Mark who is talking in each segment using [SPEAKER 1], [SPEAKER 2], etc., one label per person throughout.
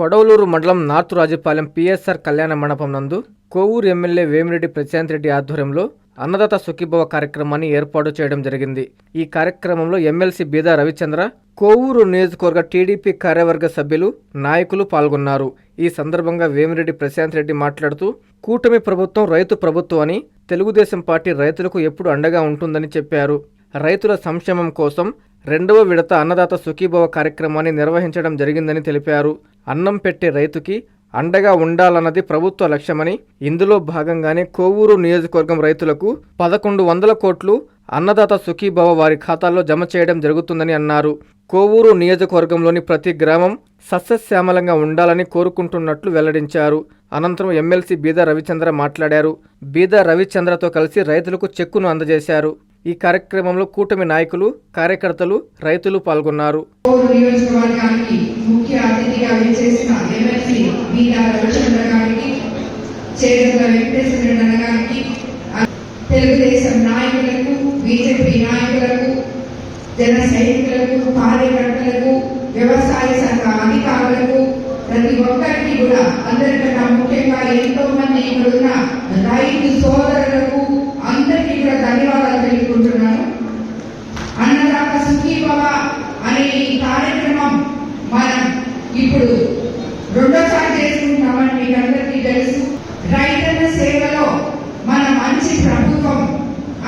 [SPEAKER 1] కొడవలూరు మండలం north Rajupalem P S R Kalyana Mandapam నందు Kovur MLA Vemireddy Prashanth Reddy ఆధ్వర్యంలో అన్నదాత సుఖీభవ కార్యక్రమాన్ని ఏర్పాటు చేయడం జరిగింది. ఈ కార్యక్రమంలో ఎమ్మెల్సీ బీదా రవిచంద్ర కోవూరు నియోజకవర్గ టీడీపీ కార్యవర్గ సభ్యులు నాయకులు పాల్గొన్నారు. ఈ సందర్భంగా వేమిరెడ్డి ప్రశాంత్ రెడ్డి మాట్లాడుతూ కూటమి ప్రభుత్వం రైతు ప్రభుత్వం అని తెలుగుదేశం పార్టీ రైతులకు ఎప్పుడు అండగా ఉంటుందని చెప్పారు. రైతుల సంక్షేమం కోసం రెండవ విడత అన్నదాత సుఖీభవ కార్యక్రమాన్ని నిర్వహించడం జరిగిందని తెలిపారు. అన్నం పెట్టే రైతుకి అండగా ఉండాలన్నది ప్రభుత్వ లక్ష్యమని ఇందులో భాగంగానే కోవూరు నియోజకవర్గం రైతులకు పదకొండు వందల కోట్లు అన్నదాత సుఖీభవ వారి ఖాతాల్లో జమ చేయడం జరుగుతుందని అన్నారు. కోవూరు నియోజకవర్గంలోని ప్రతి గ్రామం సస్యశ్యామలంగా ఉండాలని కోరుకుంటున్నట్లు వెల్లడించారు. అనంతరం ఎమ్మెల్సీ బీద రవిచంద్ర మాట్లాడారు. బీద రవిచంద్రతో కలిసి రైతులకు చెక్కును అందజేశారు. ఈ కార్యక్రమంలో కూటమి నాయకులు కార్యకర్తలు రైతులు పాల్గొన్నారు.
[SPEAKER 2] తెలుగుదేశం నాయకులకు బీజేపీ నాయకులకు జన సైనికులకు కార్యకర్తలకు వ్యవసాయ శాఖ అధికారులకు ప్రతి ఒక్కరికి కూడా అందరికన్నా ముఖ్యంగా ఎంతో మంది ఇక్కడున్న రైతు సోదరు అందరికీ కూడా ధన్యవాదాలు తెలుపుకుంటున్నాను అన్నదాత సుఖీభవ అనే ఈ కార్యక్రమం మనం ఇప్పుడు చేసుకుంటామని చేసుకుంటున్నామని మీకు అందరికీ తెలుసు. రైతన్న సేవలో మన మంచి ప్రభుత్వం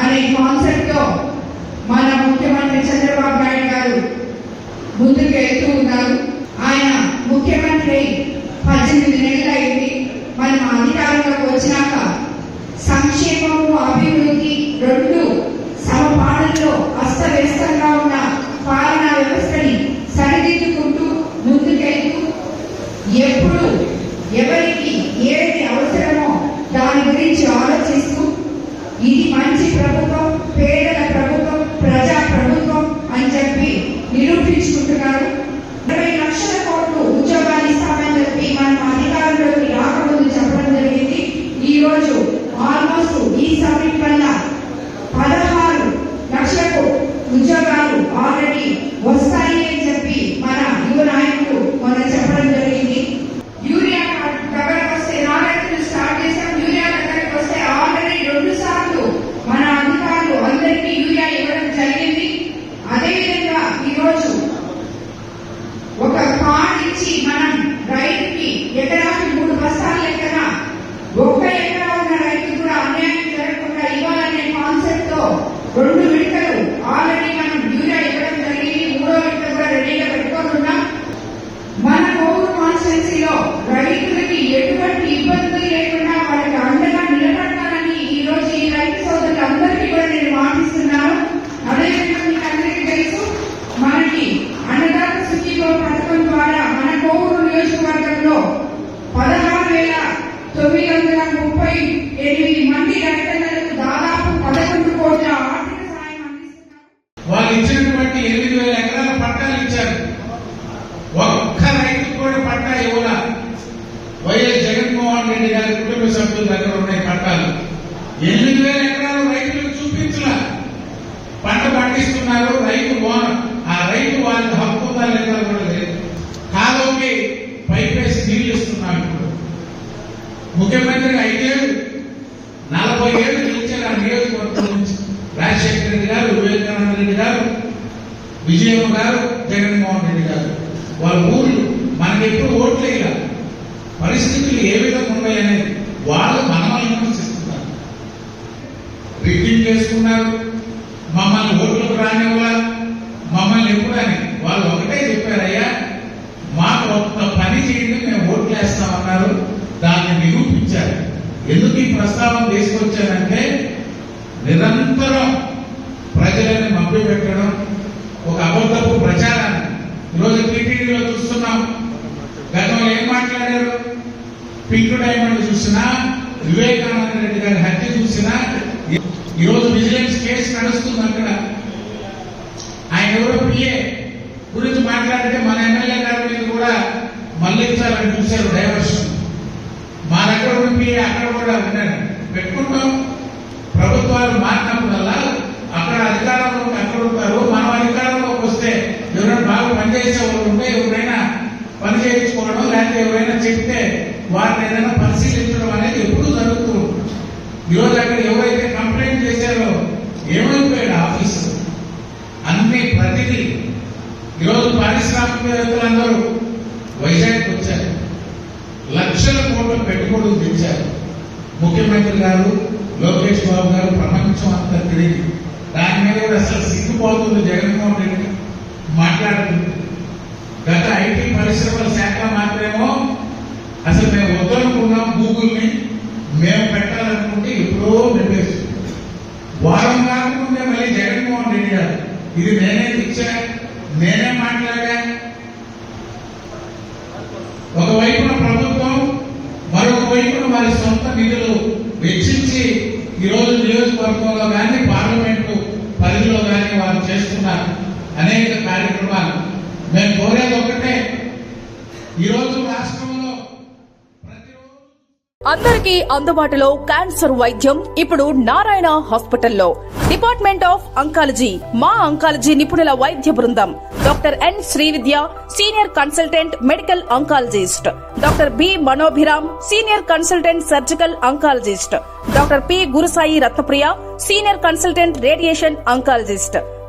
[SPEAKER 2] అనే కాన్సెప్ట్తో మన ముఖ్యమంత్రి చంద్రబాబు నాయుడు గారు ముందుకు వెళ్తూ ఉన్నారు. ఆయన ముఖ్యమంత్రి పద్దెనిమిది నెలలు అయింది. మనం అధికారంలోకి వచ్చినాక సంక్షేమము అభివృద్ధి రెండు సమపాలనలో అస్తవ్యస్తంగా అదేవిధంగా ఈరోజు ఒక కార్డ్ ఇచ్చి మనం రైతుకి ఎకరాకి మూడు బస్తాల లెక్కన ఒక్క ఎకరా ఉన్న రైతు కూడా అన్యాయం జరగకుండా ఇవ్వాలనే కాన్సెప్ట్తో రెండు విడతలు ఆల్రెడీ మనం యూరియా ఇవ్వడం జరిగింది మూడో విడత కూడా రెడీగా పెట్టుకొని ఉన్నాం మన కోవూరు కాన్స్టిట్యున్సీలో రైతులకి ఎటువంటి ఇబ్బందులు లేకుండా వాళ్ళకి అండగా నిలబడతానని ఈ రోజు ఈ రైతు సోదరులందరికీ కూడా నేను మాటిస్తున్నాను అదేవిధంగా మీకు అందరికీ తెలుసు మనకి అన్నదాత సుఖీభవ పథకం ద్వారా మన కోవూరు నియోజకవర్గంలో పదహారు వేల తొమ్మిది వందల ముప్పై ఎనిమిది మంది రైతన్నలకు దాదాపు పదకొండు ఆర్థిక సాయం అందిస్తున్నారు
[SPEAKER 3] వాళ్ళు ఇచ్చినటువంటి ఎనిమిది వేల ఎకరాల పట్టాలు ఇచ్చారు. ఒక్క రైతు కూడా పట్టా ఇవ్వాల. వైఎస్ జగన్మోహన్ రెడ్డి గారి కుటుంబ సభ్యుల దగ్గర ఉన్నాయి పట్టాలు. ఎనిమిది వేల ఎకరాలు రైతులకు చూపించలా. పంట పండిస్తున్నారు రైతు ఓన- ఆ రైతు వాళ్ళ హక్కు ఉందా లేదా కూడా లేదు. కాలోకి పైపేసి నీళ్ళు ఇస్తున్నాం ఇప్పుడు. ముఖ్యమంత్రి ఐదేళ్ళు నలభై ఏళ్ళు గెలిచారు ఆ నియోజకవర్గంలో. రాజశేఖర రెడ్డి గారు వివేకానంద రెడ్డి గారు విజయమ్మ గారు జగన్మోహన్ రెడ్డి గారు. వాళ్ళ ఊర్లు మనకి ఎప్పుడు ఓట్లు వేయాలి పరిస్థితులు ఏ విధంగా ఉన్నాయనేది వాళ్ళు మనల్ని విమర్శిస్తున్నారు. రిగ్గింగ్ చేసుకున్నారు. మమ్మల్ని ఓట్లకు రానివ్వాల? మమ్మల్ని ఎప్పుడని వాళ్ళు ఒకటే చెప్పారయ్యా మాకు ఒక్క పని చేయండి మేము ఓట్లు వేస్తామన్నారు. దాన్ని నిరూపించారు. ఎందుకు ఈ ప్రస్తావన తీసుకొచ్చారంటే నిరంతరం ప్రజలని మభ్యపెట్టడం ఒక అబద్ధపు ప్రచారాన్ని ఈరోజు టీటీడీలో చూస్తున్నాం. గతంలో ఏం మాట్లాడారు? పింక్ డైమండ్ చూసినా వివేకానంద రెడ్డి గారి హత్య చూసినా. ఈరోజు విజిలెన్స్ కేసు నడుస్తుంది అక్కడ. ఆయన ఎవరో పిఏ గురించి మాట్లాడితే మన ఎమ్మెల్యే గారి మీద కూడా మళ్ళించాలని చూశారు డైవర్షన్. మా దగ్గర ఉన్న పిఏ అక్కడ కూడా విన్నాడు పెట్టుకుంటాం. ప్రభుత్వాలు మారినప్పుడల్లా అక్కడ అధికారంలోకి అక్కడ ఉంటారు మనం అధికారంలోకి వస్తే ఎవరైనా బాగా పనిచేసే వాళ్ళు ఉంటే ఎవరైనా పని చేయించుకోవడం లేకపోతే ఎవరైనా చెప్తే వారిని ఏదైనా పరిశీలించడం అనేది ఎప్పుడూ జరుగుతూ ఉంటుంది. ఈరోజు అక్కడ ఎవరైతే కంప్లైంట్ చేశారో ఏమైపోయాడు ఆఫీసు? అన్ని ప్రతిదీ. ఈరోజు పారిశ్రామికవేత్తలందరూ వైజాగ్ వచ్చారు. లక్షల కోట్ల పెట్టుబడులు తెచ్చారు. ముఖ్యమంత్రి గారు లోకేష్ బాబు గారు ప్రపంచం అంతా తిరిగి. దాని మీద కూడా అసలు సిగ్గుపోతుంది జగన్మోహన్ రెడ్డి మాట్లాడుతుంది గత ఐటీ పరిశ్రమల శాఖ మాత్రమేమో అసలు మేము వద్దనుకున్నాం గూగుల్ని మేము పెట్టాలనుకుంటే ఎప్పుడో నింపేసి వారం కాకముందే మళ్ళీ జగన్మోహన్ రెడ్డి గారు ఇది నేనే ఇచ్చా నేనే మాట్లాడా? ఒకవైపున ప్రభుత్వం మరొక వైపున వారి సొంత నిధులు వెచ్చించి ఈరోజు నియోజకవర్గంలో కానీ పార్లమెంటు పరిధిలో కానీ వారు చేస్తున్నారు. అనేక కార్యక్రమాలు. మేము కోరేది ఒకటే ఈరోజు రాష్ట్రంలో
[SPEAKER 4] అందరికీ అందుబాటులో క్యాన్సర్ వైద్యం ఇప్పుడు నారాయణ హాస్పిటల్లో. డిపార్ట్మెంట్ ఆఫ్ అంకాలజీ మా అంకాలజీ నిపుణుల వైద్య బృందం. Doctor N Srividya senior consultant medical oncologist. Doctor B Manobhiram senior consultant surgical oncologist. Doctor P Gurusai Ratnapriya senior consultant radiation oncologist.